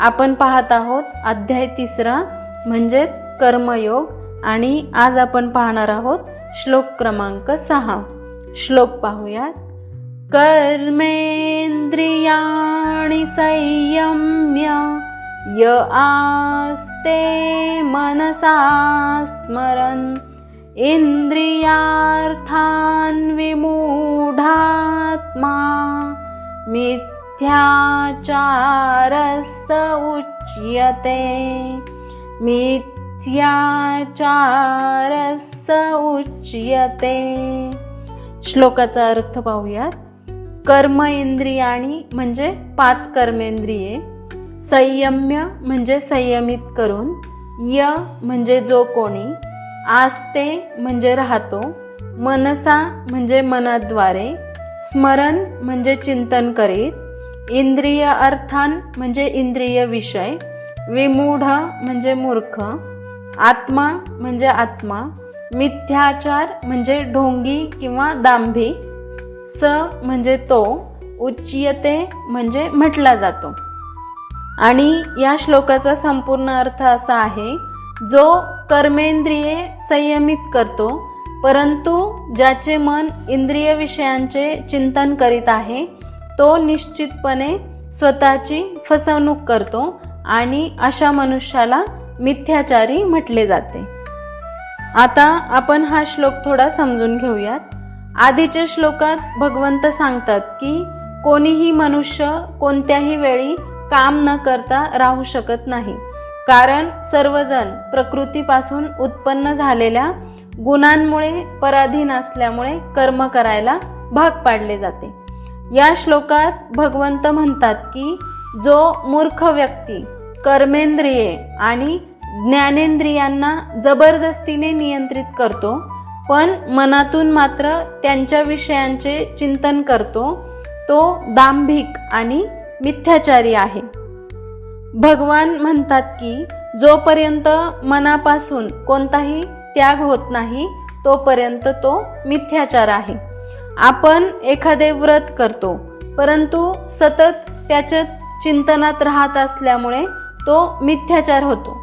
आपण पाहत आहोत अध्याय तिसरा म्हणजेच कर्मयोग. आणि आज आपण पाहणार आहोत श्लोक क्रमांक सहा. श्लोक पाहूयात. कर्मेंद्रियाणि संयम्य य आस्ते मनसा स्मरन्. इंद्रियार्थान् विमूढात्मा मिथ्याचारस्य उच्यते। मिथ्याचारस उच्यते। श्लोकाचा अर्थ पाहूयात. कर्म इंद्रियाणी म्हणजे पाच कर्मेंद्रिये. संयम्य म्हणजे संयमित करून य म्हणजे जो कोणी आस्ते म्हणजे राहतो मनसा म्हणजे मनाद्वारे स्मरण म्हणजे चिंतन करीत इंद्रिय अर्थान म्हणजे इंद्रिय विषय विमूढ म्हणजे मूर्ख आत्मा म्हणजे आत्मा मिथ्याचार म्हणजे ढोंगी किंवा दांभी स म्हणजे तो उच्यते म्हणजे म्हटला जातो. आणि या श्लोकाचा संपूर्ण अर्थ असा आहे जो कर्मेंद्रिये संयमित करतो परंतु ज्याचे मन इंद्रिय विषयांचे चिंतन करीत आहे तो निश्चितपणे स्वतःची फसवणूक करतो आणि अशा मनुष्याला मिथ्याचारी म्हटले जाते. आता आपण हा श्लोक थोडा समजून घेऊयात. आधीच्या श्लोकात भगवंत सांगतात की कोणीही मनुष्य कोणत्याही वेळी काम न करता राहू शकत नाही. कारण सर्वजण प्रकृतीपासून उत्पन्न झालेल्या गुणांमुळे पराधीन असल्यामुळे कर्म करायला भाग पाडले जाते. या श्लोकात भगवंत म्हणतात की जो मूर्ख व्यक्ती कर्मेंद्रिये आणि ज्ञानेंद्रियांना जबरदस्तीने नियंत्रित करतो पण मनातून मात्र त्यांच्या विषयांचे चिंतन करतो तो दांभिक आणि मिथ्याचारी आहे. भगवान म्हणतात की जोपर्यंत मनापासून कोणताही त्याग होत नाही तोपर्यंत तो मिथ्याचार आहे. आपण एखादे व्रत करतो परंतु सतत त्याच्याच चिंतनात राहत असल्यामुळे तो मिथ्याचार होतो.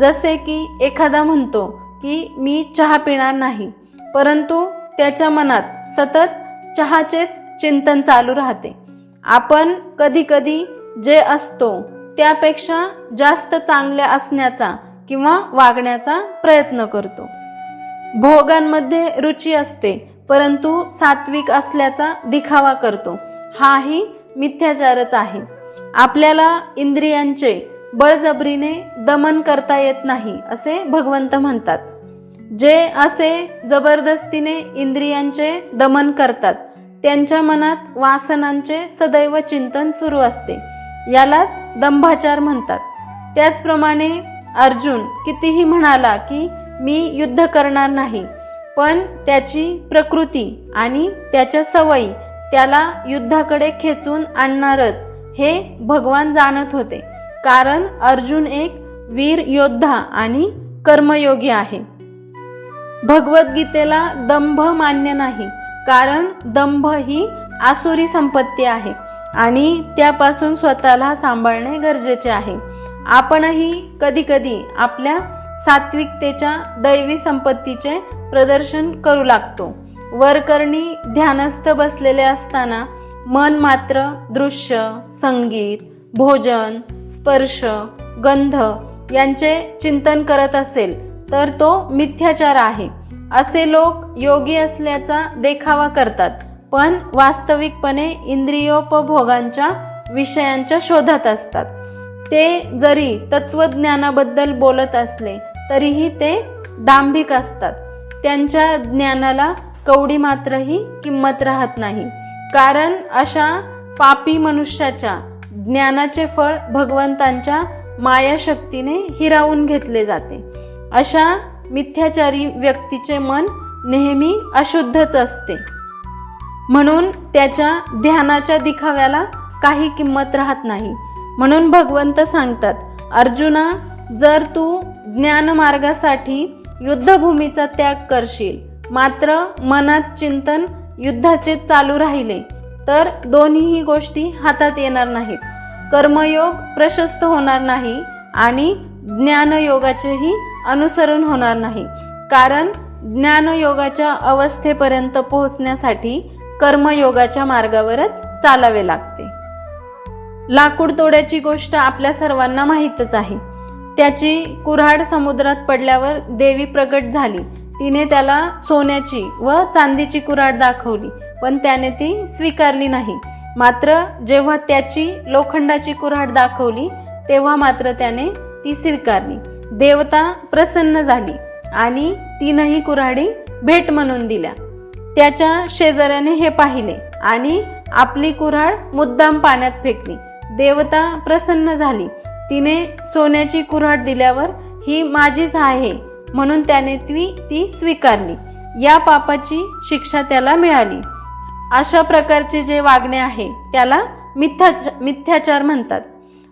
जसे की एखादा म्हणतो की मी चहा पिणार नाही परंतु त्याच्या मनात सतत चहाचेच चिंतन चालू राहते. आपण कधी कधी जे असतो त्यापेक्षा जास्त चांगल्या असण्याचा किंवा वागण्याचा प्रयत्न करतो. भोगांमध्ये रुची असते परंतु सात्विक असल्याचा दिखावा करतो. हाही मिथ्याचारच आहे. आपल्याला इंद्रियांचे बळजबरीने दमन करता येत नाही असे भगवंत म्हणतात. जे असे जबरदस्तीने इंद्रियांचे दमन करतात त्यांच्या मनात वासनांचे सदैव चिंतन सुरू असते. यालाच दंभाचार म्हणतात. त्याचप्रमाणे अर्जुन कितीही म्हणाला की मी युद्ध करणार नाही पण त्याची प्रकृती आणि त्याच्या सवयी त्याला युद्धाकडे खेचून आणणारच हे भगवान जाणत होते. कारण अर्जुन एक वीर योद्धा आणि कर्मयोगी आहे. भगवद्गीतेला दंभ मान्य नाही. कारण दंभ ही आसुरी संपत्ती आहे आणि त्यापासून स्वतःला सांभाळणे गरजेचे आहे. आपणही कधीकधी आपल्या सात्विकतेच्या दैवी संपत्तीचे प्रदर्शन करू लागतो. वरकरणी ध्यानस्थ बसलेले असताना मन मात्र दृश्य संगीत भोजन स्पर्श गंध यांचे चिंतन करत असेल तर तो मिथ्याचार आहे. असे लोक योगी असल्याचा देखावा करतात पण वास्तविकपणे इंद्रियोपभोगांच्या विषयांच्या शोधात असतात. ते जरी तत्वज्ञानाबद्दल बोलत असले तरीही ते दांभिक असतात. त्यांच्या ज्ञानाला कवडी मात्रही किंमत राहत नाही. कारण अशा पापी मनुष्याच्या ज्ञानाचे फळ भगवंतांच्या मायाशक्तीने हिरावून घेतले जाते. अशा मिथ्याचारी व्यक्तीचे मन नेहमी अशुद्धच असते. म्हणून त्याच्या ध्यानाच्या दिखाव्याला काही किंमत राहत नाही. म्हणून भगवंत सांगतात अर्जुना जर तू ज्ञानमार्गासाठी युद्धभूमीचा त्याग करशील. मात्र मनात चिंतन युद्धाचे चालू राहिले तर दोन्हीही गोष्टी हातात येणार नाहीत. कर्मयोग प्रशस्त होणार नाही आणि ज्ञानयोगाचेही अनुसरण होणार नाही. कारण ज्ञानयोगाच्या अवस्थेपर्यंत पोहोचण्यासाठी कर्मयोगाच्या मार्गावरच चालावे लागते. लाकूड तोड्याची गोष्ट आपल्या सर्वांना माहीतच आहे. त्याची कुऱ्हाड समुद्रात पडल्यावर देवी प्रगट झाली. तिने त्याला सोन्याची व चांदीची कुऱ्हाड दाखवली पण त्याने ती स्वीकारली नाही. मात्र जेव्हा त्याची लोखंडाची कुऱ्हाड दाखवली तेव्हा मात्र त्याने ती स्वीकारली. देवता प्रसन्न झाली आणि तीनही कुऱ्हाडी भेट म्हणून दिल्या. त्याच्या शेजाऱ्याने हे पाहिले आणि आपली कुऱ्हाड मुद्दाम पाण्यात फेकली. देवता प्रसन्न झाली. तिने सोन्याची कुऱ्हाड दिल्यावर ही माझीच आहे म्हणून त्याने ती ती स्वीकारली. या पापाची शिक्षा त्याला मिळाली. अशा प्रकारचे जे वागणे आहे त्याला मिथ्या मिथ्याचार म्हणतात.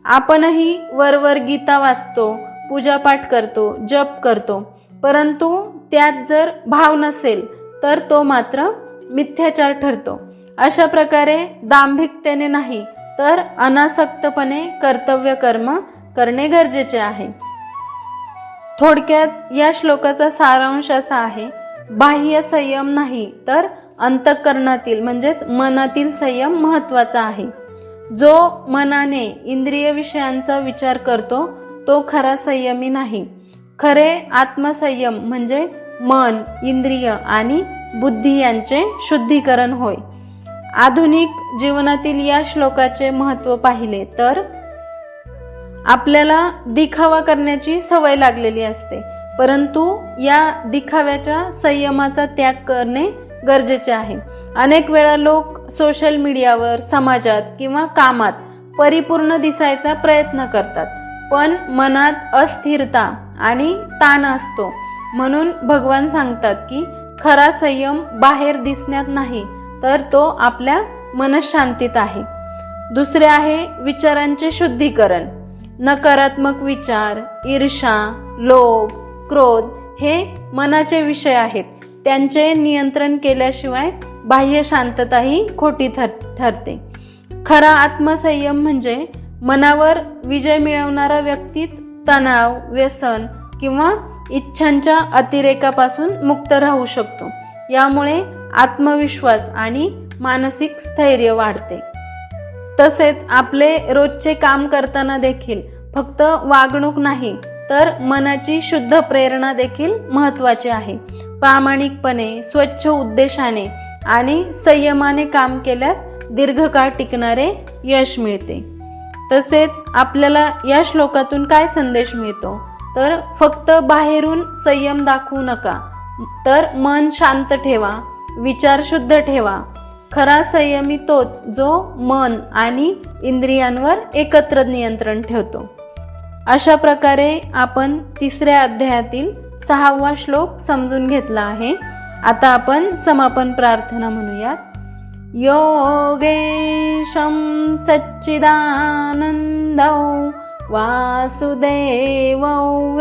आपणही वरवर गीता वाचतो पूजापाठ करतो जप करतो. परंतु त्यात जर भाव नसेल तर तो मात्र मिथ्याचार ठरतो. अशा प्रकारे दांभिकतेने नाही तर अनासक्तपणे कर्तव्य कर्म करणे गरजेचे आहे. थोडक्यात या श्लोकाचा सारांश असा आहे बाह्य संयम नाही तर अंतःकरणातील म्हणजेच मनातील संयम महत्त्वाचा आहे. जो मनाने इंद्रिय विषयांचा विचार करतो तो खरा संयमी नाही. खरे आत्मसंयम म्हणजे मन इंद्रिय आणि बुद्धी यांचे शुद्धीकरण होय. आधुनिक जीवनातील या श्लोकाचे महत्त्व पाहिले तर आपल्याला दिखावा करण्याची सवय लागलेली असते. परंतु या दिखाव्याच्या संयमाचा त्याग करणे गरजेचे आहे. अनेक वेळा लोक सोशल मीडियावर समाजात किंवा कामात परिपूर्ण दिसायचा प्रयत्न करतात. पण मनात अस्थिरता आणि ताण असतो. म्हणून भगवान सांगतात की खरा संयम बाहेर दिसण्यात नाही तर तो आपल्या मनशांतीत आहे. दुसरे आहे विचारांचे शुद्धीकरण. नकारात्मक विचार ईर्षा लोभ क्रोध हे मनाचे विषय आहेत. त्यांचे नियंत्रण केल्याशिवाय बाह्य शांतताही खोटी ठर ठरते. खरा आत्मसंयम म्हणजे मनावर विजय मिळवणारा व्यक्तीच तणाव व्यसन किंवा इच्छांच्या अतिरेकापासून मुक्त राहू शकतो. यामुळे आत्मविश्वास आणि मानसिक स्थैर्य वाढते. तसेच आपले रोजचे काम करताना देखील फक्त वागणूक नाही तर मनाची शुद्ध प्रेरणा देखील महत्वाची आहे. प्रामाणिकपणे स्वच्छ उद्देशाने आणि संयमाने काम केल्यास दीर्घकाळ टिकणारे यश मिळते. तसेच आपल्याला या श्लोकातून काय संदेश मिळतो? तर फक्त बाहेरून संयम दाखवू नका तर मन शांत ठेवा. विचार शुद्ध ठेवा. खरा संयमी तोच जो मन आणि इंद्रियांवर एकत्र नियंत्रण ठेवतो. अशा प्रकारे आपण तिसऱ्या अध्यायातील सहावा श्लोक समजून घेतला आहे. आता आपण समापन प्रार्थना म्हणूयात. योगेशं सच्चिदानन्दौ वासुदेवौ